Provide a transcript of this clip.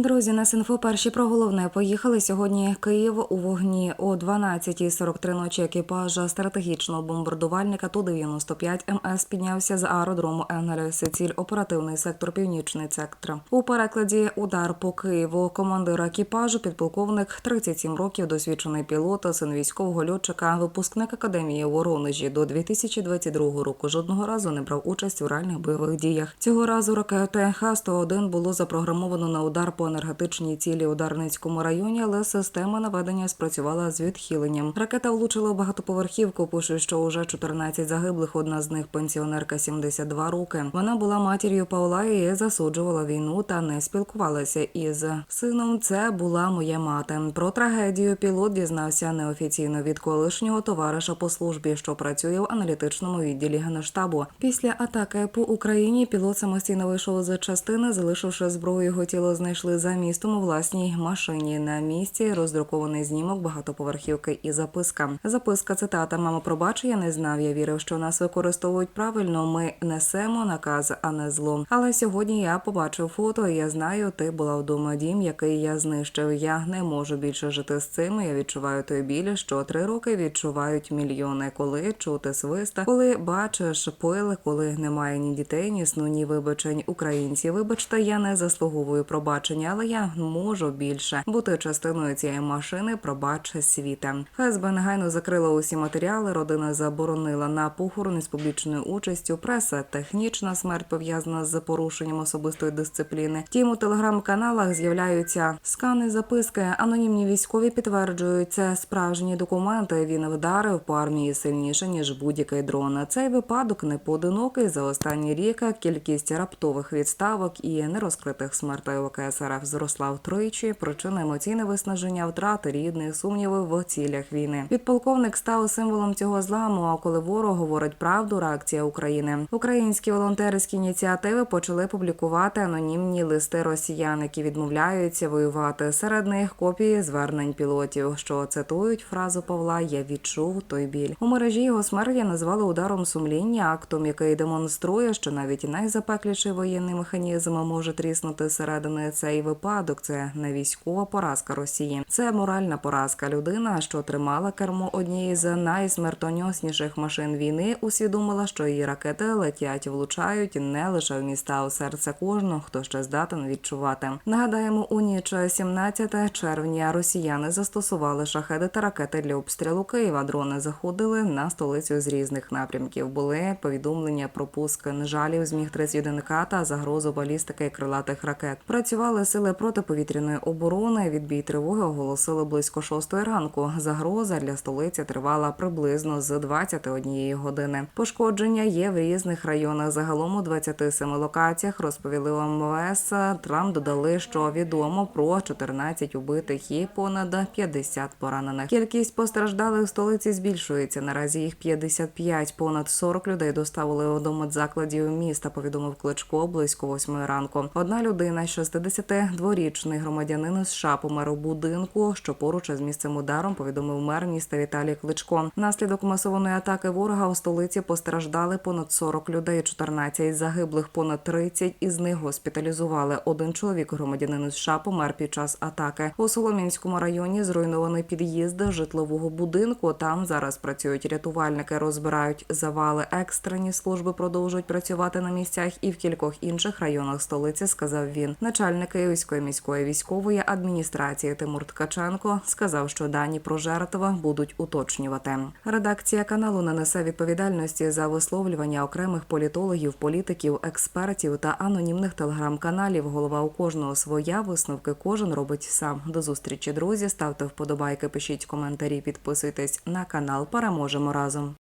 Друзі, на Синфо перші про головне поїхали сьогодні. Київ у вогні о 12.43 ночі. Екіпажа стратегічного бомбардувальника Ту-95 МС піднявся з аеродрому Енгеля. Ціль оперативний сектор Північний сектор. У перекладі удар по Києву. Командир екіпажу, підполковник 37 років, досвідчений пілот, син військового льотчика, випускник академії Воронежі до 2022 року. Жодного разу не брав участь у реальних бойових діях. Цього разу ракети Х-101 було запрограмовано на удар по енергетичній цілі у Дарницькому районі, але система наведення спрацювала з відхиленням. Ракета влучила багатоповерхівку. Пишуть, що уже 14 загиблих. Одна з них пенсіонерка 72 роки. Вона була матір'ю Павла і засуджувала війну та не спілкувалася із сином. Це була моя мати. Про трагедію пілот дізнався неофіційно від колишнього товариша по службі, що працює в аналітичному відділі генштабу. Після атаки по Україні пілот самостійно вийшов з частини, залишивши зброю. Його тіло знайшли за містом у власній машині. На місці роздрукований знімок багатоповерхівки і записка. Записка цитата: Мама, пробач, я не знав. Я вірив, що нас використовують правильно. Ми несемо наказ, а не зло. Але сьогодні я побачив фото. і Я знаю, ти була вдома дім, який я знищив. Я не можу більше жити з цим. Я відчуваю той біль, що три роки відчувають мільйони. Коли чути свиста, коли бачиш пили, коли немає ні дітей, ні сну, ні вибачень. Українці, вибачте, я не заслуговую пробачення, але я можу більше бути частиною цієї машини. Пробач світа. ФСБ негайно закрила усі матеріали. Родина заборонила на похорон з публічною участю. Преса технічна смерть пов'язана з порушенням особистої дисципліни. Втім, у телеграм-каналах з'являються скани записки. Анонімні військові підтверджують, це справжні документи. Він вдарив по армії сильніше ніж будь-який дрон. Цей випадок не поодинокий. За останній рік кількість раптових відставок і нерозкритих смертей ВКС РФ зросла втричі. Причина емоційне виснаження втрати рідних сумніви в цілях війни. Підполковник став символом цього зламу. А коли ворог говорить правду, реакція України. Українські волонтерські ініціативи почали публікувати анонімні листи росіян, які відмовляються воювати. Серед них копії звернень пілотів, що цитують фразу Павла Я відчув той біль. У мережі його смерті назвали ударом сумління, актом, який демонструє, що навіть найзапекліший воєнний механізм може тріснути зсередини. Цей випадок це не військова поразка Росії, це моральна поразка. Людина, що тримала кермо однієї з найсмертоносніших машин війни, усвідомила, що її ракети летять, влучають не лише в міста, у серце кожного, хто ще здатен відчувати. Нагадаємо, у ніч 17 червня росіяни застосували шахеди та ракети для обстрілу Києва. Дрони заходили на столицю з різних напрямків. Були повідомлення про пуск нежалів з міг 31 к та загрозу балістики і крилатих ракет. Працювали сили протиповітряної оборони. Відбій тривоги оголосили близько 6 ранку. Загроза для столиці тривала приблизно з 21 години. Пошкодження є в різних районах. Загалом у 27 локаціях розповіли МВС. Там додали, що відомо про 14 убитих і понад 50 поранених. Кількість постраждалих в столиці збільшується. Наразі їх 55. Понад 40 людей доставили у домодзакладів міста. Повідомив Кличко близько 8 ранку. Одна людина, 62-річний громадянин США, помер у будинку, що поруч із місцем ударом повідомив мер міста Віталій Кличко. Внаслідок масованої атаки ворога у столиці постраждали понад 40 людей, 14 загиблих, понад 30 із них госпіталізували. Один чоловік, громадянин США, помер під час атаки. У Солом'янському районі зруйнований під'їзд житлового будинку. Там зараз працюють рятувальники, розбирають завали. Екстрені служби продовжують працювати на місцях і в кількох інших районах столиці. Сказав він. Начальник Київської міської військової адміністрації Тимур Ткаченко сказав, що дані про жертва будуть уточнювати. Редакція каналу не несе відповідальності за висловлювання окремих політологів, політиків, експертів та анонімних телеграм-каналів. Голова у кожного своя висновки кожен робить сам. До зустрічі, друзі. Ставте вподобайки, пишіть коментарі, підписуйтесь на канал. Переможемо разом.